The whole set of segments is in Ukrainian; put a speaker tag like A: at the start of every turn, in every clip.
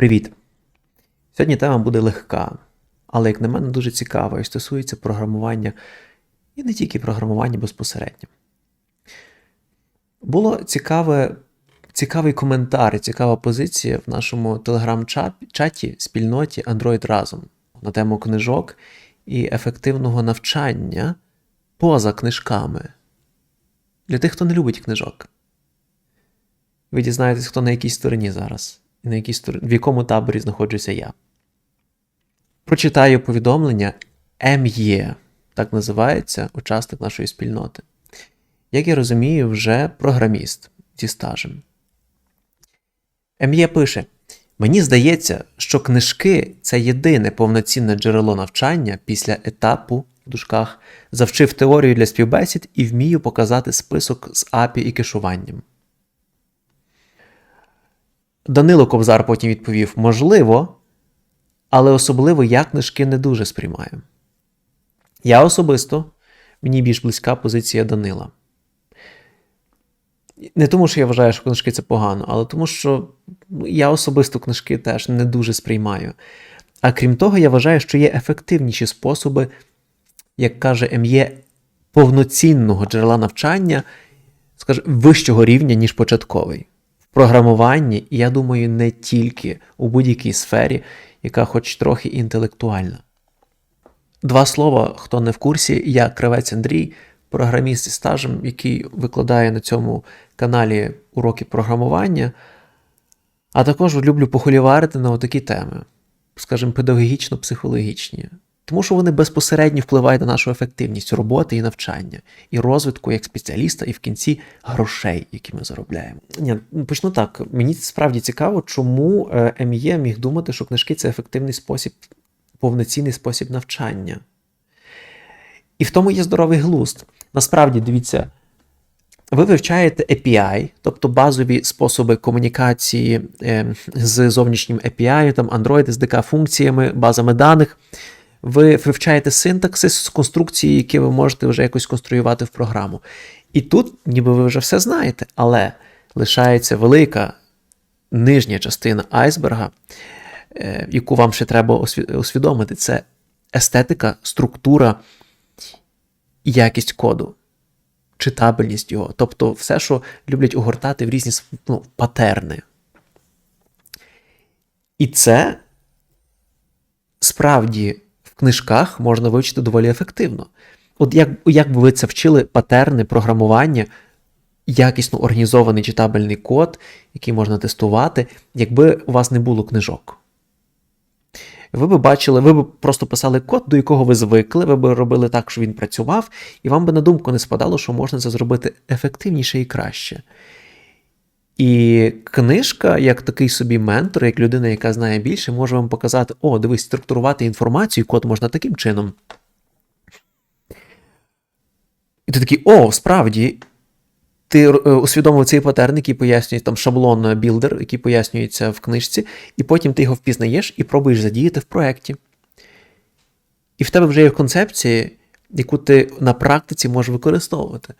A: Привіт! Сьогодні тема буде легка, але, як на мене, дуже цікава і стосується програмування, і не тільки програмування безпосередньо. Було цікаве, цікавий коментар, цікава позиція в нашому телеграм-чаті спільноті Android разом на тему книжок і ефективного навчання поза книжками. Для тих, хто не любить книжок. Ви дізнаєтесь, хто на якій стороні зараз, на якій стороні, в якому таборі знаходжуся я. Прочитаю повідомлення МЄ, так називається учасник нашої спільноти. Як я розумію, вже програміст зі стажем. МЄ пише: Мені здається, що книжки це єдине повноцінне джерело навчання після етапу в дужках завчив теорію для співбесід і вмію показати список з API і кешуванням. Данило Кобзар потім відповів: можливо, але особливо я книжки не дуже сприймаю. Я особисто мені більш близька позиція Данила. Не тому, що я вважаю, що книжки це погано, але тому, що ну, я особисто книжки теж не дуже сприймаю. А крім того, я вважаю, що є ефективніші способи, як каже МЄ, повноцінного джерела навчання, скажімо, вищого рівня, ніж початковий. Програмуванні, і я думаю, не тільки у будь-якій сфері, яка хоч трохи інтелектуальна. Два слова, хто не в курсі, я Кривець Андрій, програміст зі стажем, який викладає на цьому каналі уроки програмування, а також люблю похоліварити на отакі теми, скажімо, педагогічно-психологічні. Тому що вони безпосередньо впливають на нашу ефективність роботи і навчання, і розвитку як спеціаліста, і в кінці грошей, які ми заробляємо. Ні, почну так. Мені справді цікаво, чому е, МЄ міг думати, що книжки це ефективний спосіб, повноцінний спосіб навчання. І в тому є здоровий глузд. Насправді, дивіться, ви вивчаєте API, тобто базові способи комунікації е, з зовнішнім API, там Android, SDK функціями, базами даних. Ви вивчаєте синтаксис, з конструкції, які ви можете вже якось конструювати в програму. І тут, ніби ви вже все знаєте, але лишається велика нижня частина айсберга, е, яку вам ще треба усвідомити, це естетика, структура і якість коду, читабельність його. Тобто все, що люблять огортати в різні ну, патерни. І це справді книжках можна вивчити доволі ефективно. От як, як би ви це вчили патерни програмування, якісно організований читабельний код, який можна тестувати, якби у вас не було книжок. Ви б бачили, ви б просто писали код, до якого ви звикли, ви б робили так, щоб він працював, і вам би на думку не спадало, що можна це зробити ефективніше і краще. І книжка, як такий собі ментор, як людина, яка знає більше, може вам показати: о, дивись, структурувати інформацію, код можна таким чином. І ти такий, о, справді, ти е, усвідомив цей патерн, який пояснює там шаблон білдер, який пояснюється в книжці, і потім ти його впізнаєш і пробуєш задіяти в проєкті. І в тебе вже є концепція, яку ти на практиці можеш використовувати.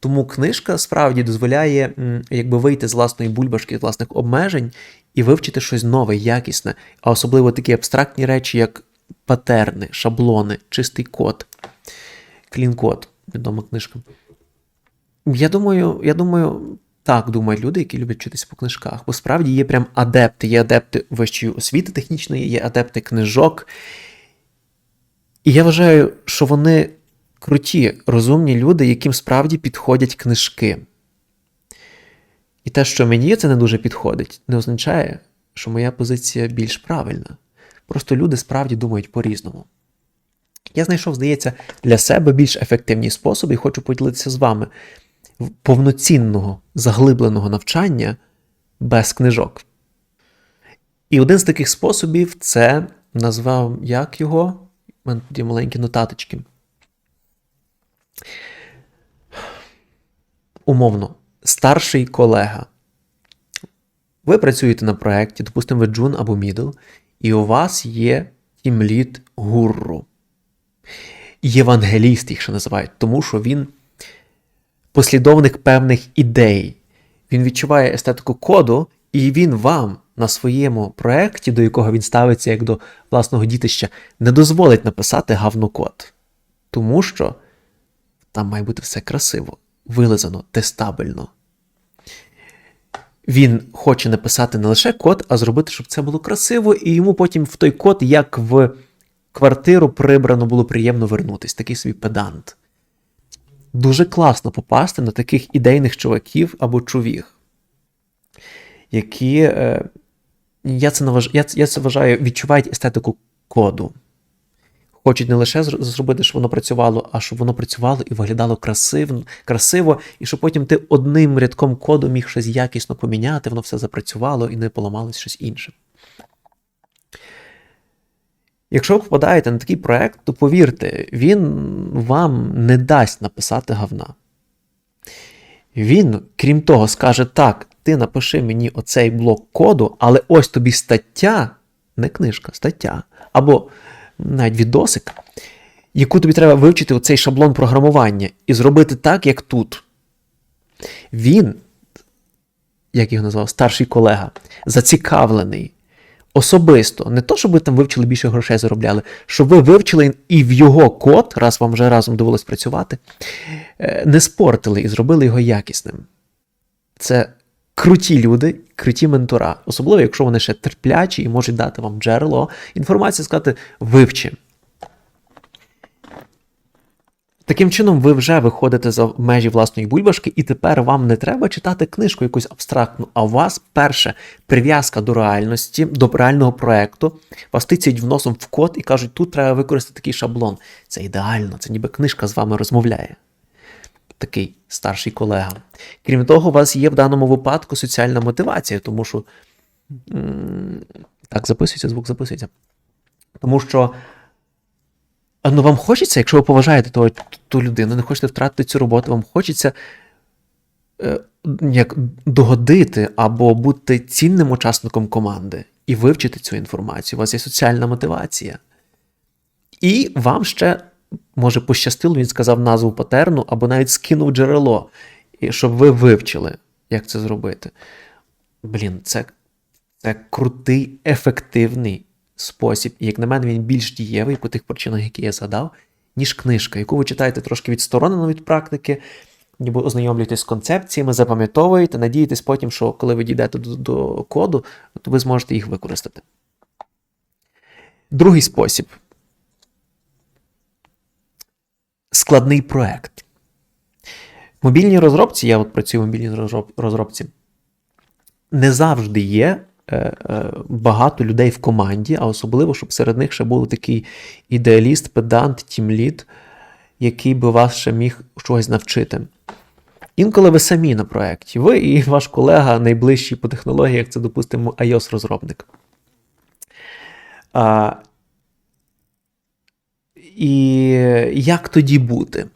A: Тому книжка справді дозволяє якби вийти з власної бульбашки, з власних обмежень і вивчити щось нове, якісне, а особливо такі абстрактні речі, як патерни, шаблони, чистий код, клін-код, відома книжка. Я думаю, я думаю, так думають люди, які люблять вчитися по книжках. Бо справді є прям адепти, є адепти вищої освіти технічної, є адепти книжок. І я вважаю, що вони круті, розумні люди, яким справді підходять книжки. І те, що мені це не дуже підходить, не означає, що моя позиція більш правильна. Просто люди справді думають по-різному. Я знайшов, здається, для себе більш ефективні способи і хочу поділитися з вами повноцінного заглибленого навчання без книжок. І один з таких способів це назвав як його? У мене тут маленькі нотаточки. Умовно, старший колега. Ви працюєте на проєкті, допустимо, ви джун або мідл, і у вас є тімліт гуру. Євангеліст їх ще називають, тому що він послідовник певних ідей. Він відчуває естетику коду, і він вам на своєму проєкті, до якого він ставиться як до власного дітища, не дозволить написати гавнокод. Тому що там має бути все красиво, вилизано, тестабельно. Він хоче написати не лише код, а зробити, щоб це було красиво, і йому потім в той код, як в квартиру прибрано, було приємно вернутись. Такий собі педант. Дуже класно попасти на таких ідейних чуваків або чувіх, які, е, я, це наваж... я, я це вважаю, відчувають естетику коду. Хочуть не лише зробити, щоб воно працювало, а щоб воно працювало і виглядало красиво, красиво, і щоб потім ти одним рядком коду міг щось якісно поміняти, воно все запрацювало і не поламалось щось інше. Якщо ви попадаєте на такий проект, то повірте, він вам не дасть написати говна. Він, крім того, скаже: так, ти напиши мені оцей блок коду, але ось тобі стаття, не книжка, стаття, або навіть відосик, яку тобі треба вивчити оцей шаблон програмування і зробити так, як тут. Він, як його назвав, старший колега, зацікавлений особисто, не то, щоб ви там вивчили більше грошей заробляли, щоб ви вивчили і в його код, раз вам вже разом довелось працювати, е, не спортили і зробили його якісним. Це круті люди, круті ментора, особливо, якщо вони ще терплячі і можуть дати вам джерело інформації, сказати вивчи. Таким чином, ви вже виходите за межі власної бульбашки, і тепер вам не треба читати книжку якусь абстрактну, а у вас перше прив'язка до реальності, до реального проекту. Вас тицять в носом в код і кажуть, тут треба використати такий шаблон. Це ідеально, це ніби книжка з вами розмовляє. Такий старший колега. Крім того, у вас є в даному випадку соціальна мотивація, тому що. Так, записується, звук записується. Тому що. Ну, вам хочеться, якщо ви поважаєте того, ту людину, не хочете втратити цю роботу, вам хочеться е, як догодити або бути цінним учасником команди і вивчити цю інформацію. У вас є соціальна мотивація. І вам ще, може, пощастило, він сказав назву патерну, або навіть скинув джерело, щоб ви вивчили, як це зробити. Блін, це, це крутий, ефективний спосіб, і як на мене, він більш дієвий по тих причинах, які я згадав, ніж книжка, яку ви читаєте трошки відсторонено від практики, ніби ознайомлюєтесь з концепціями, запам'ятовуєте, надієтесь потім, що коли ви дійдете до, до коду, то ви зможете їх використати. Другий спосіб складний проект. В мобільній розробці, я от працюю в мобільній розробці, не завжди є е, е, багато людей в команді, а особливо, щоб серед них ще був такий ідеаліст, педант, тімлід, який би вас ще міг чогось навчити. Інколи ви самі на проєкті, ви і ваш колега найближчий по технологіях, це, допустимо, iOS-розробник. А, і як тоді бути?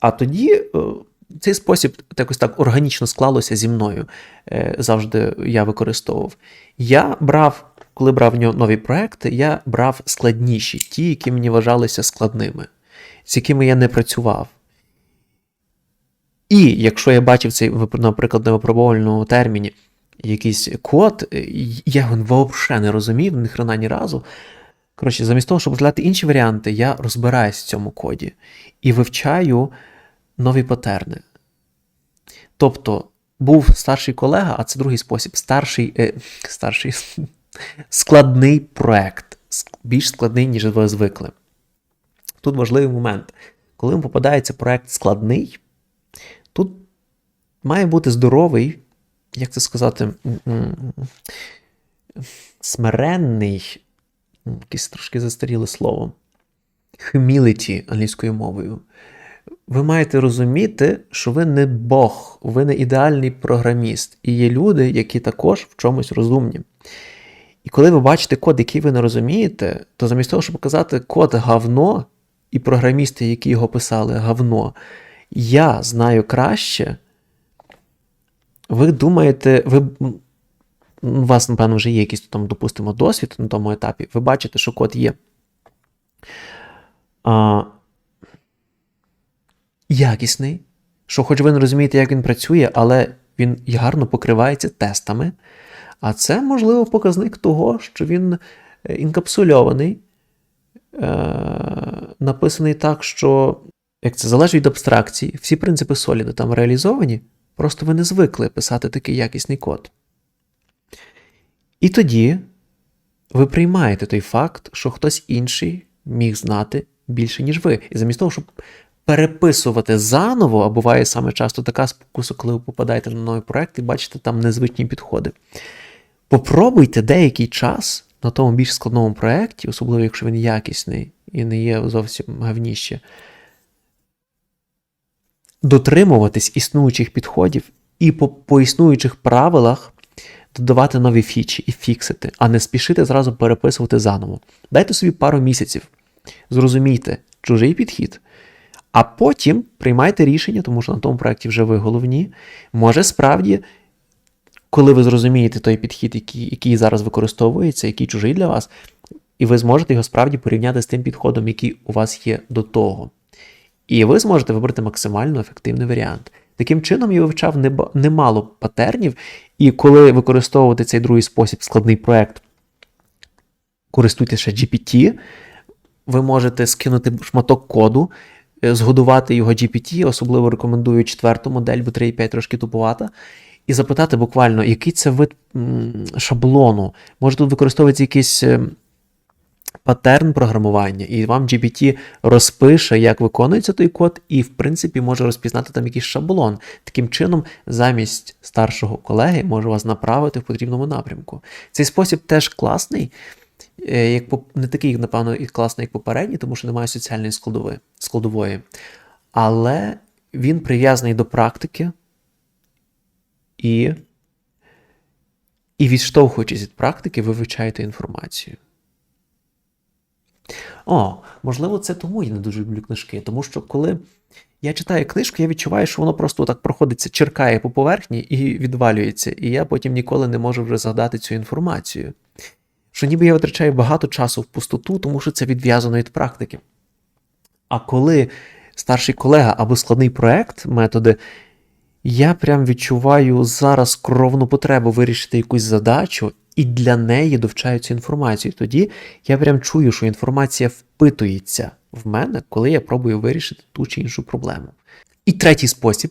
A: А тоді е, цей спосіб якось так органічно склалося зі мною. Е, Завжди я використовував. Я брав, коли брав нові проекти, я брав складніші, ті, які мені вважалися складними, з якими я не працював. І якщо я бачив цей, наприклад, на випробувальному терміні якийсь код, е, я його взагалі не розумів, ні хрена ні разу. Коротше, замість того, щоб розглядати інші варіанти, я розбираюсь в цьому коді і вивчаю нові патерни. Тобто, був старший колега, а це другий спосіб. Старший, е, старший складний проект. Більш складний, ніж ви звикли. Тут важливий момент. Коли вам попадається проект складний, тут має бути здоровий, як це сказати, смиренний, якесь трошки застаріле слово. Humility англійською мовою. Ви маєте розуміти, що ви не Бог, ви не ідеальний програміст. І є люди, які також в чомусь розумні. І коли ви бачите код, який ви не розумієте, то замість того, щоб казати код гавно, і програмісти, які його писали, гавно, я знаю краще, ви думаєте, ви, у вас, напевно, вже є якийсь там, допустимо, досвід на тому етапі, ви бачите, що код є. А, якісний, що хоч ви не розумієте, як він працює, але він гарно покривається тестами, А це, можливо, показник того, що він е, інкапсульований, е- написаний так, що як це залежить від абстракції, всі принципи соліда там реалізовані, просто ви не звикли писати такий якісний код. І тоді ви приймаєте той факт, що хтось інший міг знати більше, ніж ви. І замість того, щоб переписувати заново, а буває саме часто така спокуса, коли ви попадаєте на новий проект і бачите там незвичні підходи. Попробуйте деякий час на тому більш складному проєкті, особливо якщо він якісний і не є зовсім гавніще, дотримуватись існуючих підходів і по, по існуючих правилах додавати нові фічі і фіксити, а не спішити зразу переписувати заново. Дайте собі пару місяців, зрозумійте чужий підхід, а потім приймайте рішення, тому що на тому проєкті вже ви головні. Може, справді, коли ви зрозумієте той підхід, який, який зараз використовується, який чужий для вас, і ви зможете його справді порівняти з тим підходом, який у вас є до того. І ви зможете вибрати максимально ефективний варіант. Таким чином, я вивчав немало патернів, і коли використовувати цей другий спосіб, складний проект, користуйтеся GPT, ви можете скинути шматок коду, е, згодувати його GPT, особливо рекомендую четверту модель, бо 3.5 трошки тупувата, і запитати буквально, який це вид шаблону. Може тут використовується якийсь е, патерн програмування, і вам GPT розпише, як виконується той код, і, в принципі, може розпізнати там якийсь шаблон. Таким чином, замість старшого колеги може вас направити в потрібному напрямку. Цей спосіб теж класний, е, як не такий, напевно, і класний, як попередній, тому що немає соціальної складової. Але він прив'язаний до практики і. І відштовхуючись від практики, ви вивчаєте інформацію. О, можливо, це тому я не дуже люблю книжки. Тому що коли я читаю книжку, я відчуваю, що воно просто так проходиться, черкає по поверхні і відвалюється. І я потім ніколи не можу вже згадати цю інформацію. Що ніби я витрачаю багато часу в пустоту, тому що це відв'язано від практики. А коли старший колега або складний проект, методи, я прям відчуваю зараз кровну потребу вирішити якусь задачу, і для неї довчаю цю інформацію. Тоді я прям чую, що інформація впитується в мене, коли я пробую вирішити ту чи іншу проблему. І третій спосіб,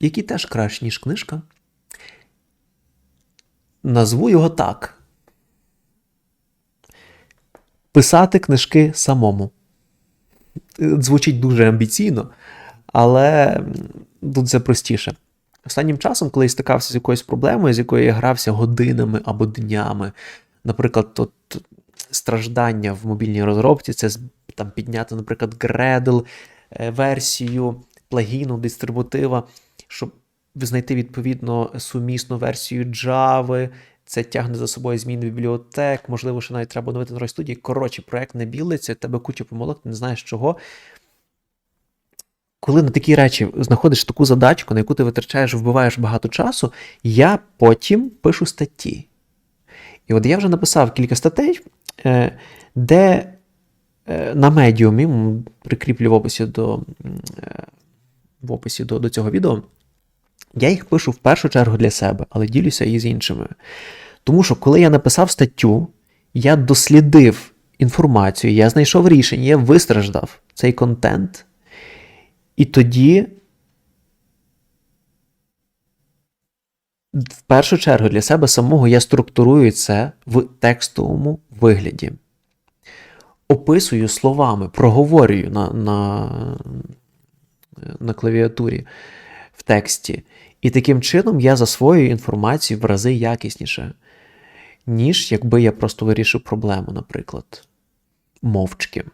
A: який теж краще, ніж книжка, назву його так. Писати книжки самому. Звучить дуже амбіційно, але тут це простіше. Останнім часом, коли я стикався з якоюсь проблемою, з якою я грався годинами або днями, наприклад, от страждання в мобільній розробці, це там підняти, наприклад, Gradle, е, версію плагіну, дистрибутива, щоб знайти відповідно сумісну версію Java, це тягне за собою зміни бібліотек, можливо, що навіть треба оновити нової студії. Коротше, проект не білиться, тебе куча помилок, ти не знаєш чого коли на такі речі знаходиш таку задачку, на яку ти витрачаєш, вбиваєш багато часу, я потім пишу статті. І от я вже написав кілька статей, е, де е, на медіумі, прикріплю в описі до е, в описі до, до цього відео, я їх пишу в першу чергу для себе, але ділюся і з іншими. Тому що, коли я написав статтю, я дослідив інформацію, я знайшов рішення, я вистраждав цей контент. І тоді, в першу чергу, для себе самого я структурую це в текстовому вигляді. Описую словами, проговорюю на, на, на клавіатурі в тексті. І таким чином я засвоюю інформацію в рази якісніше, ніж якби я просто вирішив проблему, наприклад, мовчки.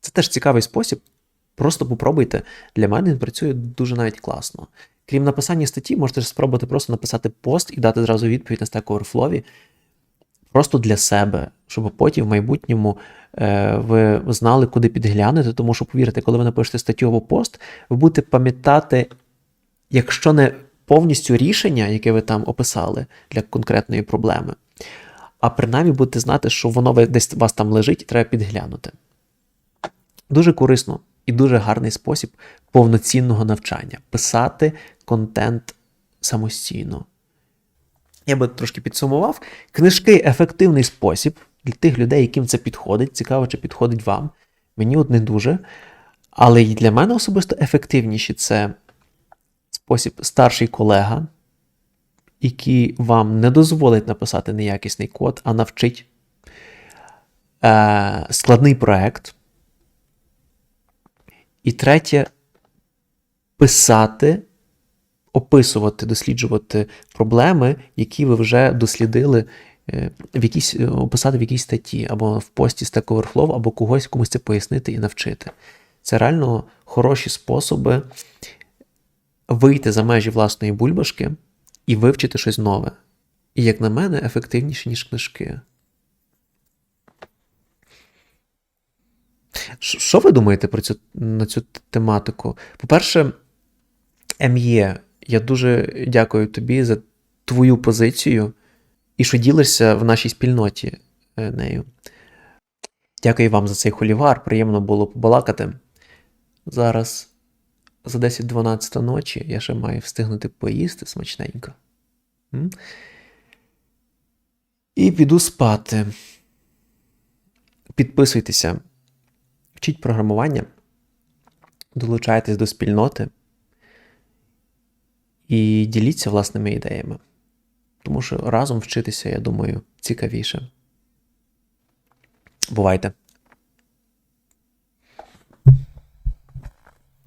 A: Це теж цікавий спосіб Просто попробуйте. Для мене він працює дуже навіть класно. Крім написання статті, можете спробувати просто написати пост і дати зразу відповідь на Stack Overflow, просто для себе, щоб потім в майбутньому е, ви знали, куди підглянути. Тому що, повірте, коли ви напишете статтю або пост, ви будете пам'ятати, якщо не повністю рішення, яке ви там описали для конкретної проблеми, а принаймні будете знати, що воно десь у вас там лежить і треба підглянути. Дуже корисно і дуже гарний спосіб повноцінного навчання писати контент самостійно. я би трошки підсумував. Книжки ефективний спосіб для тих людей, яким це підходить. Цікаво, чи підходить вам. Мені от не дуже. Але і для мене особисто ефективніші це спосіб старший колега, який вам не дозволить написати неякісний код, а навчить е, складний проект. І третє писати, описувати, досліджувати проблеми, які ви вже дослідили е, в якійсь, е, описати в якійсь статті, або в пості Stack Overflow, або когось комусь це пояснити і навчити. Це реально хороші способи вийти за межі власної бульбашки і вивчити щось нове. І, як на мене, ефективніше, ніж книжки. Що ви думаєте про цю, на цю тематику? По-перше, МЄ, я дуже дякую тобі за твою позицію і що ділишся в нашій спільноті е, нею. Дякую вам за цей холівар. Приємно було побалакати. Зараз за 10-12 ночі я ще маю встигнути поїсти смачненько. І піду спати. Підписуйтеся, вчіть програмування, долучайтесь до спільноти і діліться власними ідеями. Тому що разом вчитися, я думаю, цікавіше. Бувайте!